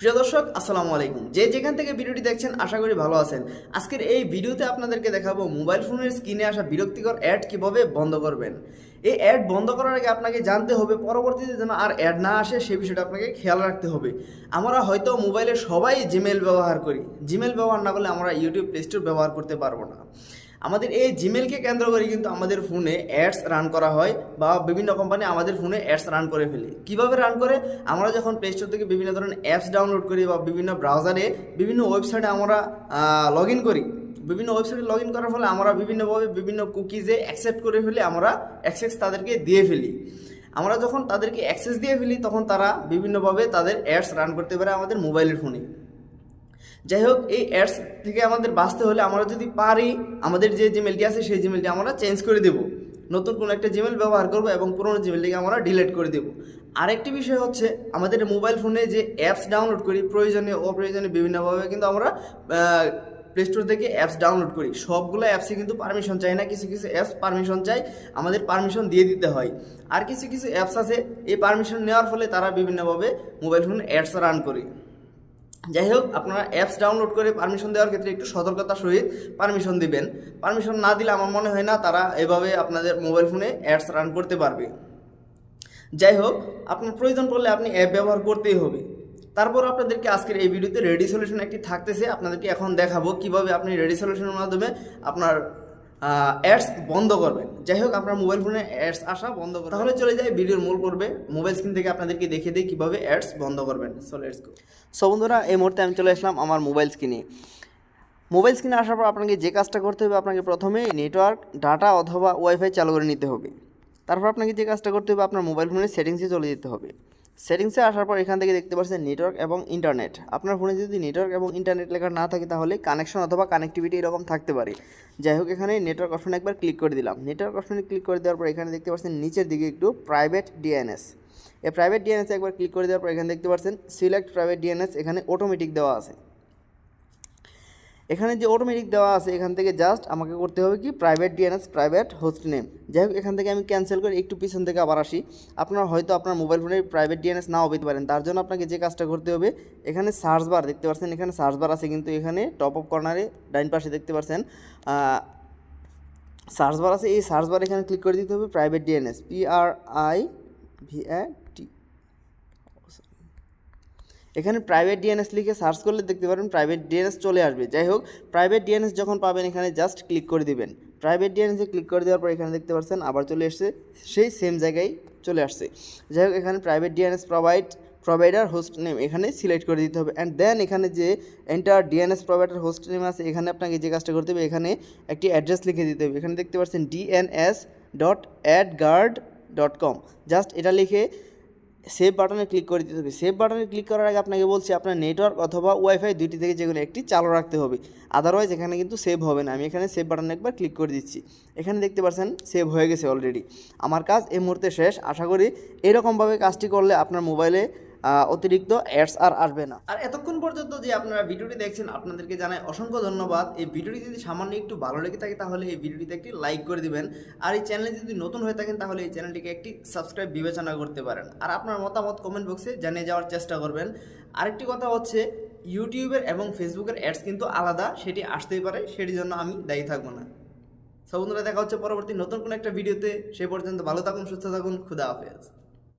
প্রিয় দর্শক, আসসালামু আলাইকুম। যে যেখান থেকে ভিডিওটি দেখছেন, আশা করি ভালো আছেন। আজকের এই ভিডিওতে আপনাদেরকে দেখাবো মোবাইল ফোনের স্ক্রিনে আসা বিরক্তিকর অ্যাড কীভাবে বন্ধ করবেন। এই অ্যাড বন্ধ করার আগে আপনাকে জানতে হবে, পরবর্তীতে যেন আর অ্যাড না আসে সেই বিষয়টা আপনাকে খেয়াল রাখতে হবে। আমরা হয়তো মোবাইলে সবাই জিমেল ব্যবহার করি। জিমেল ব্যবহার না করলে আমরা ইউটিউব প্লে স্টোর ব্যবহার করতে পারব না। আমাদের এই জিমেলকে কেন্দ্র করে কিন্তু আমাদের ফোনে অ্যাডস রান করা হয় বা বিভিন্ন কোম্পানি আমাদের ফোনে অ্যাডস রান করে ফেলে। কীভাবে রান করে? আমরা যখন প্লে স্টোর থেকে বিভিন্ন ধরনের অ্যাপস ডাউনলোড করি বা বিভিন্ন ব্রাউজারে বিভিন্ন ওয়েবসাইটে আমরা লগ ইন করি, বিভিন্ন ওয়েবসাইটে লগ ইন করার ফলে আমরা বিভিন্নভাবে বিভিন্ন কুকিজে অ্যাকসেপ্ট করে ফেলে আমরা অ্যাক্সেস তাদেরকে দিয়ে ফেলি। আমরা যখন তাদেরকে অ্যাক্সেস দিয়ে ফেলি, তখন তারা বিভিন্নভাবে তাদের অ্যাডস রান করতে পারে আমাদের মোবাইলের ফোনে যাই হোক এই অ্যাডস থেকে আমাদের বাঁচতে হলে আমরা যদি পারি, আমাদের যে জিমেলটি আছে, সেই জিমেলটি আমরা চেঞ্জ করে দেব। নতুন কোনো একটা জিমেল ব্যবহার করব এবং পুরোনো জিমেলটিকে আমরা ডিলিট করে দেব। আরেকটি বিষয় হচ্ছে, আমাদের মোবাইল ফোনে যে অ্যাপস ডাউনলোড করি, প্রয়োজনীয়, অপ্রয়োজনীয় বিভিন্নভাবে কিন্তু আমরা প্লে স্টোর থেকে অ্যাপস ডাউনলোড করি। সবগুলো অ্যাপসে কিন্তু পারমিশন চাই না, কিছু কিছু অ্যাপস পারমিশন চাই, আমাদের পারমিশন দিয়ে দিতে হয়। আর কিছু কিছু অ্যাপস আছে, এই পারমিশন নেওয়ার ফলে তারা বিভিন্নভাবে মোবাইল ফোনে অ্যাডস রান করে। যাই হোক আপনারা অ্যাপস ডাউনলোড করে পারমিশন দেওয়ার ক্ষেত্রে একটু সতর্কতার সহিত পারমিশন দিবেন। পারমিশন না দিলে আমার মনে হয় না তারা এভাবে আপনাদের মোবাইল ফোনে অ্যাডস রান করতে পারবে। যাই হোক আপনার প্রয়োজন পড়লে আপনি অ্যাপ ব্যবহার করতেই হবে। তারপর আপনাদেরকে আজকের এই ভিডিওতে রেডি সলিউশন একটি থাকতেছে। আপনাদেরকে এখন দেখাবো কীভাবে আপনি রেডি সলিউশনের মাধ্যমে আপনার অ্যাডস বন্ধ করবেন। যাই হোক, আপনার মোবাইল ফোনে অ্যাডস আসা বন্ধ করবেন। তাহলে চলে যায় ভিডিওর মূল পর্বে। মোবাইল স্ক্রিন থেকে আপনাদেরকে দেখে দিই কীভাবে অ্যাডস বন্ধ করবেন। সো লেটস গো সো বন্ধুরা, এই মুহূর্তে আমি চলে আসলাম আমার মোবাইল স্ক্রিনে মোবাইল স্ক্রিনে আসার পর আপনাকে যে কাজটা করতে হবে, আপনাকে প্রথমে নেটওয়ার্ক ডাটা অথবা ওয়াইফাই চালু করে নিতে হবে। তারপর আপনাকে যে কাজটা করতে হবে, আপনার মোবাইল ফোনের সেটিংসে চলে যেতে হবে। সেটিংসে আসার পর এখান থেকে দেখতে পাচ্ছেন নেটওয়ার্ক এবং ইন্টারনেট আপনার ফোনে যদি নেটওয়ার্ক এবং ইন্টারনেট লেখা না থাকে তাহলে কানেকশন অথবা কানেক্টিভিটি এরকম থাকতে পারে। যাই হোক, এখানে নেটওয়ার্ক অপশনে একবার ক্লিক করে দিলাম। নেটওয়ার্ক অপশনে ক্লিক করে দেওয়ার পর এখানে দেখতে পাচ্ছেন নিচের দিকে একটু প্রাইভেট ডিএনএস এই প্রাইভেট ডিএনএস একবার ক্লিক করে দেওয়ার পর এখানে দেখতে পাচ্ছেন সিলেক্ট প্রাইভেট ডিএনএস এখানে অটোমেটিক দেওয়া আছে। এখানে যে অটোমেটিক দেওয়া আছে, এখান থেকে জাস্ট আমাকে করতে হবে কি? Private DNS private host name যাই হোক, এখান থেকে আমি ক্যান্সেল করে একটু পিছন থেকে আবার আসি। আপনার হয়তো আপনার মোবাইল ফোনে প্রাইভেট ডিএনএস নাও পেতে পারেন। তার জন্য আপনাকে যে কাজটা করতে হবে, এখানে সার্চ বার দেখতে পাচ্ছেন এখানে সার্চ বার আছে কিন্তু এখানে টপ অফ কর্নারে ডাইন পাশে দেখতে পাচ্ছেন সার্চ বার আছে। এই সার্চ বার এখানে ক্লিক করে দিতে হবে private DNS P R I V এখানে প্রাইভেট ডিএনএস লিখে সার্চ করলে দেখতে পারবেন প্রাইভেট ডিএনএস চলে আসবে। যাই হোক প্রাইভেট ডিএনএস যখন পাবেন, এখানে জাস্ট ক্লিক করে দিবেন। প্রাইভেট ডিএনএসে ক্লিক করে দেওয়ার পর এখানে দেখতে পাচ্ছেন আবার চলে এসছে, সেই সেম জায়গায় চলে আসছে। যাই হোক, এখানে private DNS provide provider host name এখানে সিলেক্ট করে দিতে হবে। অ্যান্ড দেন এখানে যে enter DNS provider host name আছে, এখানে আপনাকে যে কাজটা করতে হবে, এখানে একটি অ্যাড্রেস লিখে দিতে হবে। এখানে দেখতে পাচ্ছেন DNS dot AdGuard dot com just এটা লিখে সেভ বাটনে ক্লিক করে দিতে হবে। সেভ বাটনে ক্লিক করার আগে আপনাকে বলছি আপনার নেটওয়ার্ক অথবা ওয়াইফাই দুইটি থেকে যেগুলো একটি চালু রাখতে হবে। আদারওয়াইজ এখানে কিন্তু সেভ হবে না। আমি এখানে সেভ বাটনে একবার ক্লিক করে দিচ্ছি। এখানে দেখতে পাচ্ছেন সেভ হয়ে গেছে অলরেডি আমার কাজ এই মুহূর্তে শেষ। আশা করি এরকমভাবে কাজটি করলে আপনার মোবাইলে অতিরিক্ত অ্যাডস আর আসবে না। আর এতক্ষণ পর্যন্ত যে আপনারা ভিডিওটি দেখছেন, আপনাদেরকে জানাই অসংখ্য ধন্যবাদ। এই ভিডিওটি যদি সামান্য একটু ভালো লেগে থাকে, তাহলে এই ভিডিওটিতে একটি লাইক করে দিবেন। আর এই চ্যানেলে যদি নতুন হয়ে থাকেন, তাহলে এই চ্যানেলটিকে একটি সাবস্ক্রাইব বিবেচনা করতে পারেন। আর আপনার মতামত কমেন্ট বক্সে জানিয়ে যাওয়ার চেষ্টা করবেন। আরেকটি কথা হচ্ছে ইউটিউবের এবং ফেসবুকের অ্যাডস কিন্তু আলাদা, সেটি আসতেই পারে, সেটির জন্য আমি দায়ী থাকব না। সব দেখা হচ্ছে পরবর্তী নতুন কোনো একটা ভিডিওতে। সে পর্যন্ত ভালো থাকুন, সুস্থ থাকুন, খুদা হাফেজ।